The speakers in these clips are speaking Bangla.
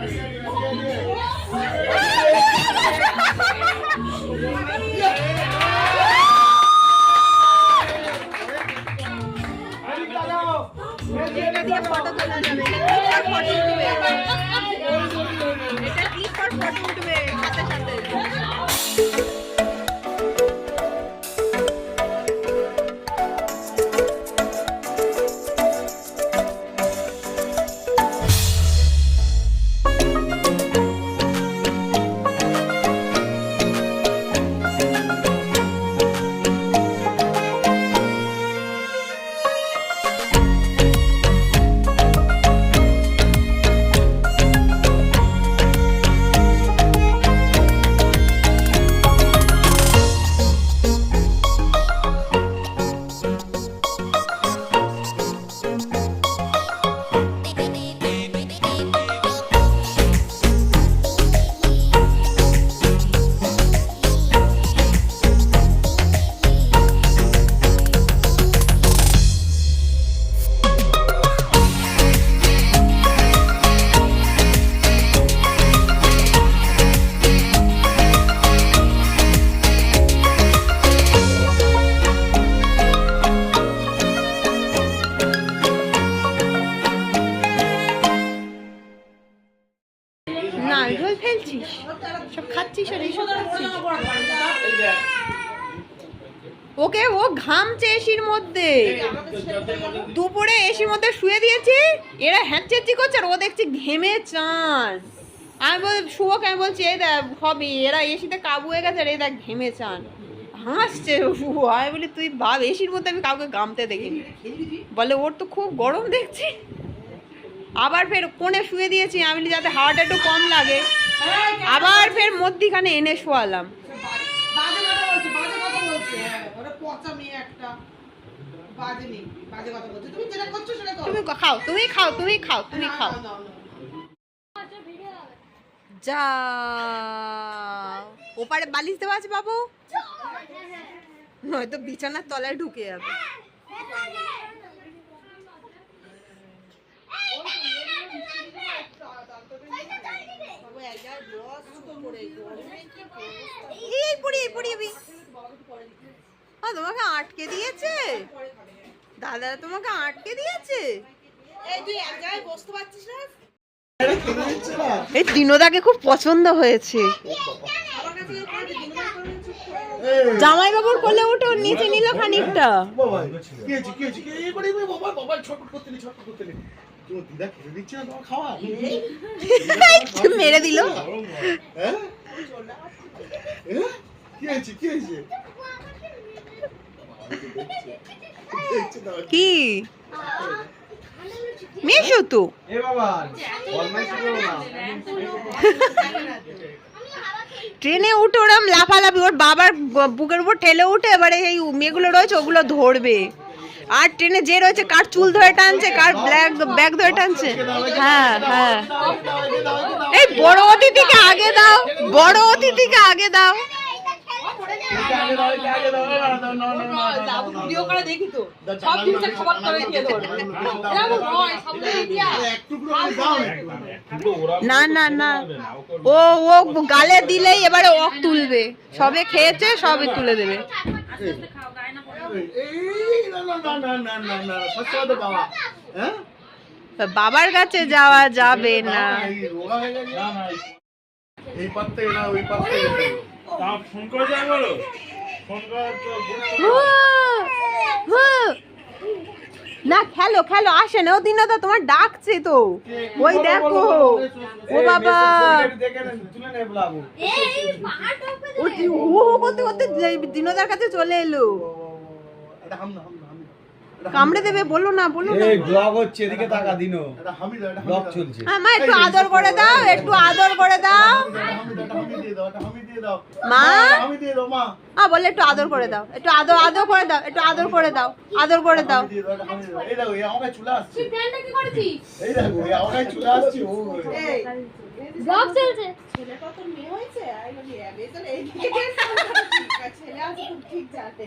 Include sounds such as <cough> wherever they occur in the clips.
ほんとだ。ওকে ও ঘামছে এসির মধ্যে। দুপুরে এসির মধ্যে শুয়ে দিয়েছি, এরা হ্যাঁচেচি করছে আর ও দেখছি ঘেমে চান। আমি বল শুভকে আমি বলছি, এই দেখ হবে এরা এসিতে কাবু হয়ে গেছে আর এই দেখ, ঘেমে চান। হাসছে শুভ আমি বলি, তুই ভাব, এসির মধ্যে আমি কাউকে ঘামতে দেখিনি। বলে, ওর তো খুব গরম দেখছি। আবার ফের কোণে শুয়ে দিয়েছি, আমি যাতে হাওয়াটা একটু কম লাগে। আবার ফের মধ্যিখানে এনে শোয়ালাম বাজে কথা বলছে বাজে কথা বলছে হ্যাঁ ওটা পচা মেয়ে একটা বাজে বাজে কথা বলছে। তুমি যেটা করছ সেটা করো। তুমি খাও তুমি খাও তুমি খাও তুমি খাও। যা। ওপারে বালিশ দেওয়া আছে বাবু। নয়তো বিছানার তলায় ঢুকে যাবে? এই পড়ি এই পড়ি আমি। ও তোমাকে আটকে দিয়েছে? দাদা তোমাকে আটকে দিয়েছে? এই তিনোদাকে খুব পছন্দ হয়েছে। জামাই বাবুর কোলে উঠে ওর নিচে নিল খানিকটা। <laughs> মেরে দিল। হ্যাঁ? হ্যাঁ? কি হয়েছে? কি হয়েছে। কি? মেশো তো। ট্রেনে উঠে ওরম লাফালাফি ওর বাবার বুকের উপর ঠেলে উঠে এবারে এই মেয়েগুলো রয়েছে ওগুলো ধরবে। আর ট্রেনে যে রয়েছে কার চুল ধরে টানছে কার ব্যাগ ব্যাগ ধরে টানছে। হ্যাঁ হ্যাঁ। এই বড় অতিথিকে আগে দাও বড় অতিথিকে আগে দাও। না না না ও ও গালে দিলেই এবারে ওক তুলবে সবে খেয়েছে সবে তুলে দেবে এই, না, না, না, না, না, না, না, সবসময় তো বাবা, হ্যাঁ? বাবার কাছে যাওয়া যাবে না এই হয়ে থেকে না, ওই পার থেকে না। তা ফোন করে যাই বলো ফোন করার তো হু, হু। না খেলো খেলো আসে না ও দিনদা তোমার ডাকছে তো ওই দেখো ও বাবা। ও হু হু করতে করতে দিনদার কাছে চলে এলো কামড়ে দেবে বলো না বলো না এই ব্লগ হচ্ছে এদিকে তাকা দিনো এটা হামি এটা ব্লগ চলছে হ্যাঁ, মা একটু আদর করে দাও একটু আদর করে দাও এটা হামি দাও, এটা হামি দিয়ে দাও, এটা দিয়ে দাও। মা? হামি দিয়ে দাও, মা। আ বলে একটু আদর করে দাও একটু আদর আদর করে দাও একটু আদর করে দাও আদর করে দাও। এই দেখো, এই আমার কাছে চলে আসছে। এই দেখো, এই আমার কাছে চলে আসছে, ও। এই ব্লগ চলছে ছেলেটা তোর মেয়ে হয়েছে আমি বলি হ্যাঁ মেয়ে তাহলে এইদিকে গেছে, ছেলে আছে খুব ঠিক জানে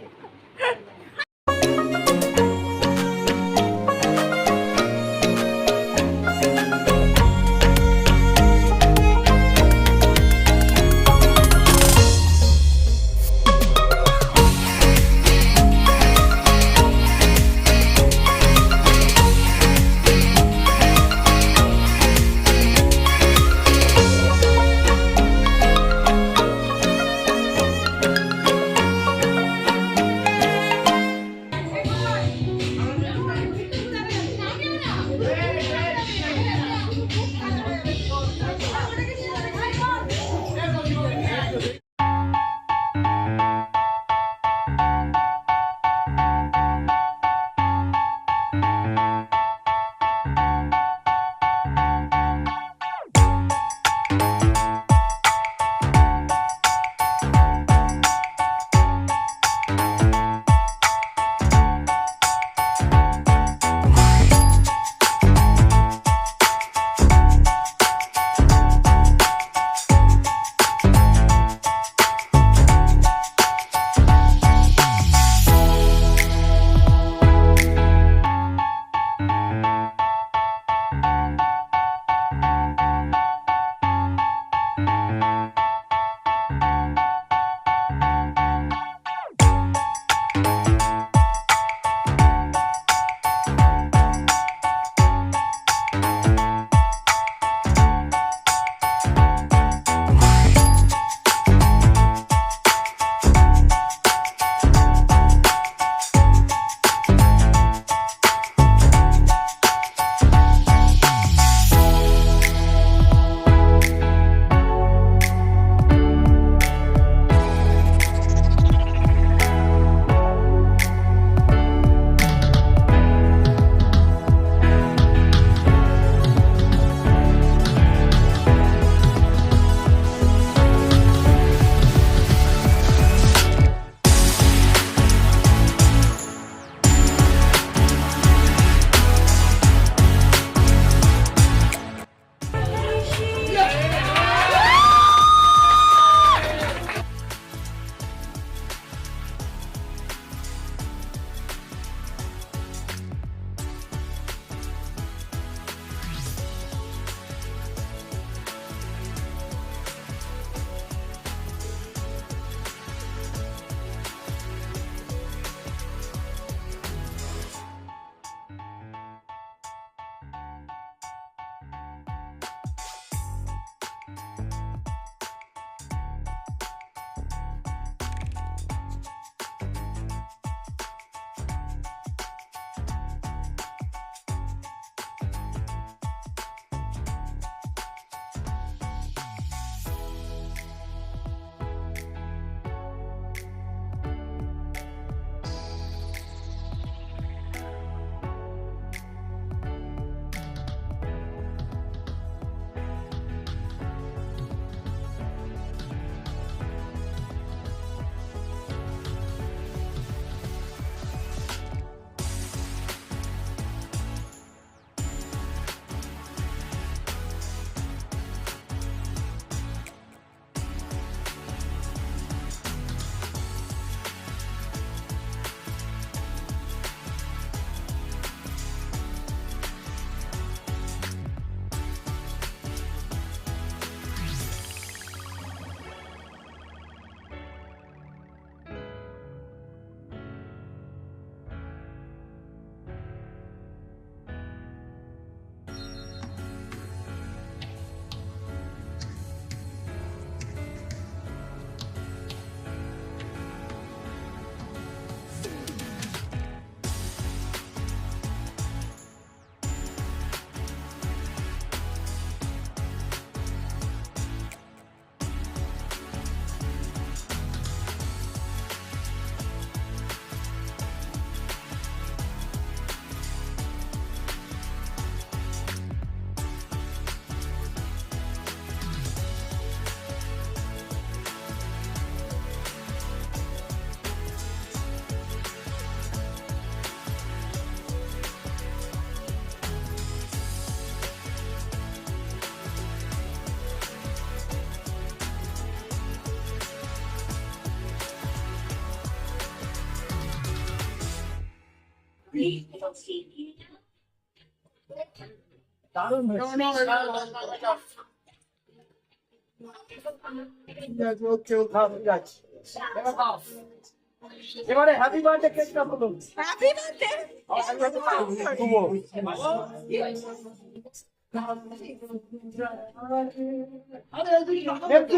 এবারে হ্যাপি বার্থডে কেকটা বলো হ্যাপি বার্থডে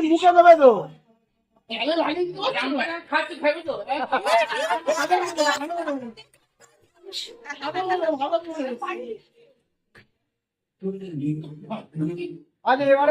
মুখে দেবে তো আচ্ছা এবারে কেকটা কাটুন এবার